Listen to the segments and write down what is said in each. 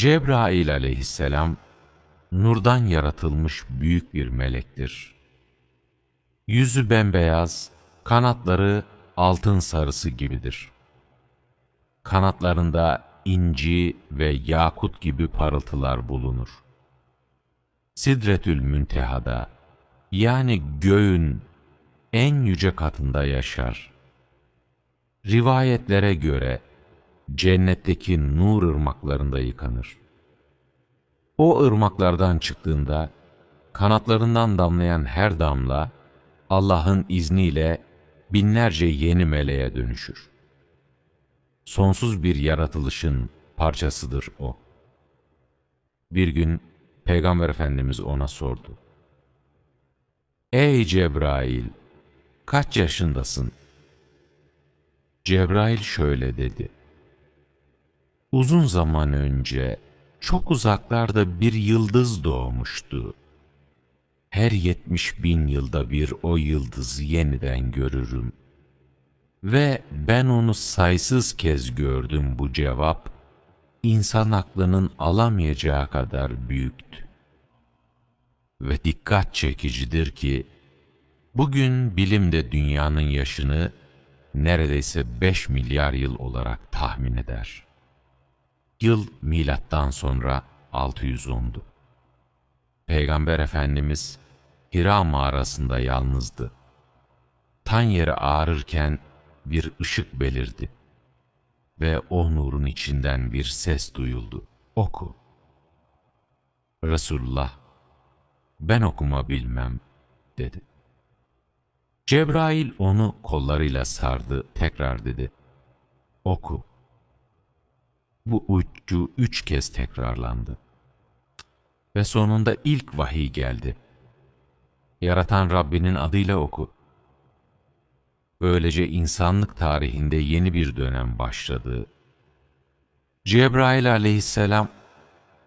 Cebrail aleyhisselam, nurdan yaratılmış büyük bir melektir. Yüzü bembeyaz, kanatları altın sarısı gibidir. Kanatlarında inci ve yakut gibi parıltılar bulunur. Sidretül Münteha'da, yani göğün en yüce katında yaşar. Rivayetlere göre cennetteki nur ırmaklarında yıkanır. O ırmaklardan çıktığında kanatlarından damlayan her damla Allah'ın izniyle binlerce yeni meleğe dönüşür. Sonsuz bir yaratılışın parçasıdır o. Bir gün Peygamber Efendimiz ona sordu. Ey Cebrail, kaç yaşındasın? Cebrail şöyle dedi. Uzun zaman önce çok uzaklarda bir yıldız doğmuştu. Her yetmiş bin yılda bir o yıldızı yeniden görürüm. Ve ben onu saysız kez gördüm bu cevap, insan aklının alamayacağı kadar büyüktü. Ve dikkat çekicidir ki, bugün bilim de dünyanın yaşını neredeyse 5 milyar yıl olarak tahmin eder. Yıl milattan sonra 610'du. Peygamber Efendimiz Hira mağarasında yalnızdı. Tan yeri ağrırken bir ışık belirdi ve o nurun içinden bir ses duyuldu. Oku. Resulullah, ben okuma bilmem, dedi. Cebrail onu kollarıyla sardı, tekrar dedi. Oku. Bu ucu üç kez tekrarlandı. Ve sonunda ilk vahiy geldi. Yaratan Rabbinin adıyla oku. Böylece insanlık tarihinde yeni bir dönem başladı. Cebrail aleyhisselam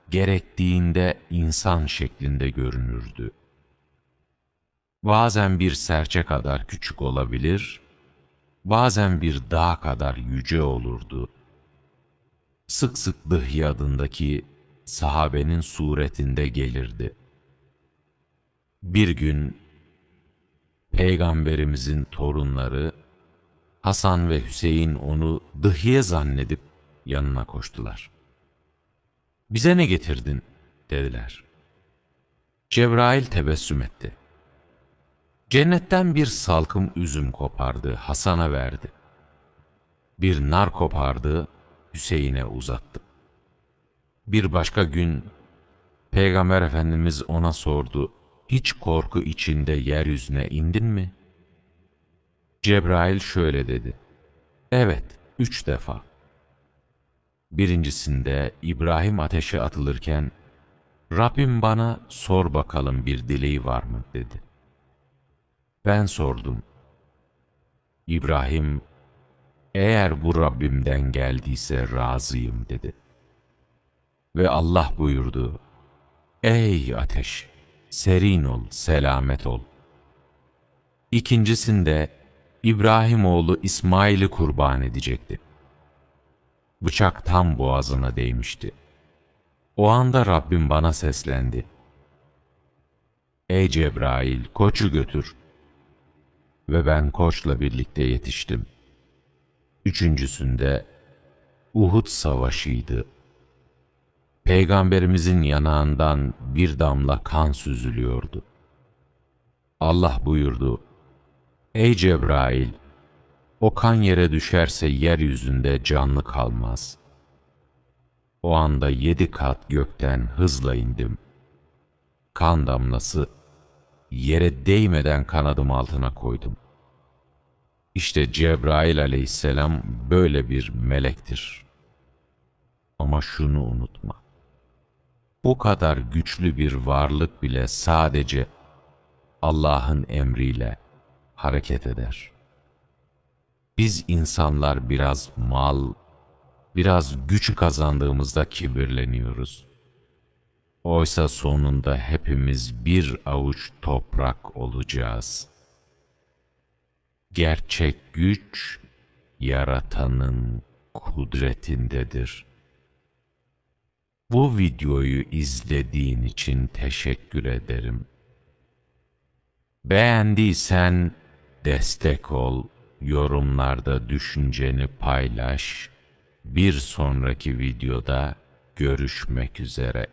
gerektiğinde insan şeklinde görünürdü. Bazen bir serçe kadar küçük olabilir, bazen bir dağ kadar yüce olurdu. Sık sık Dıhyi adındaki sahabenin suretinde gelirdi. Bir gün Peygamberimizin torunları Hasan ve Hüseyin onu Dıhye zannedip yanına koştular. Bize ne getirdin? dediler. Cebrail tebessüm etti. Cennetten bir salkım üzüm kopardı, Hasan'a verdi. Bir nar kopardı, Hüseyin'e uzattı. Bir başka gün Peygamber Efendimiz ona sordu, hiç korku içinde yeryüzüne indin mi? Cebrail şöyle dedi, evet, üç defa. Birincisinde İbrahim ateşe atılırken, Rabbim bana sor bakalım bir dileği var mı dedi. Ben sordum. İbrahim, eğer bu Rabbimden geldiyse razıyım dedi. Ve Allah buyurdu, Ey ateş, serin ol, selamet ol. İkincisinde İbrahim oğlu İsmail'i kurban edecekti. Bıçak tam boğazına değmişti. O anda Rabbim bana seslendi. Ey Cebrail, koçu götür. Ve ben koçla birlikte yetiştim. Üçüncüsünde Uhud savaşıydı. Peygamberimizin yanağından bir damla kan süzülüyordu. Allah buyurdu, Ey Cebrail! O kan yere düşerse yeryüzünde canlı kalmaz. O anda yedi kat gökten hızla indim. Kan damlası yere değmeden kanadım altına koydum. İşte Cebrail aleyhisselam böyle bir melektir. Ama şunu unutma. Bu kadar güçlü bir varlık bile sadece Allah'ın emriyle hareket eder. Biz insanlar biraz mal, biraz güç kazandığımızda kibirleniyoruz. Oysa sonunda hepimiz bir avuç toprak olacağız. Gerçek güç, yaratanın kudretindedir. Bu videoyu izlediğin için teşekkür ederim. Beğendiysen destek ol, yorumlarda düşünceni paylaş. Bir sonraki videoda görüşmek üzere.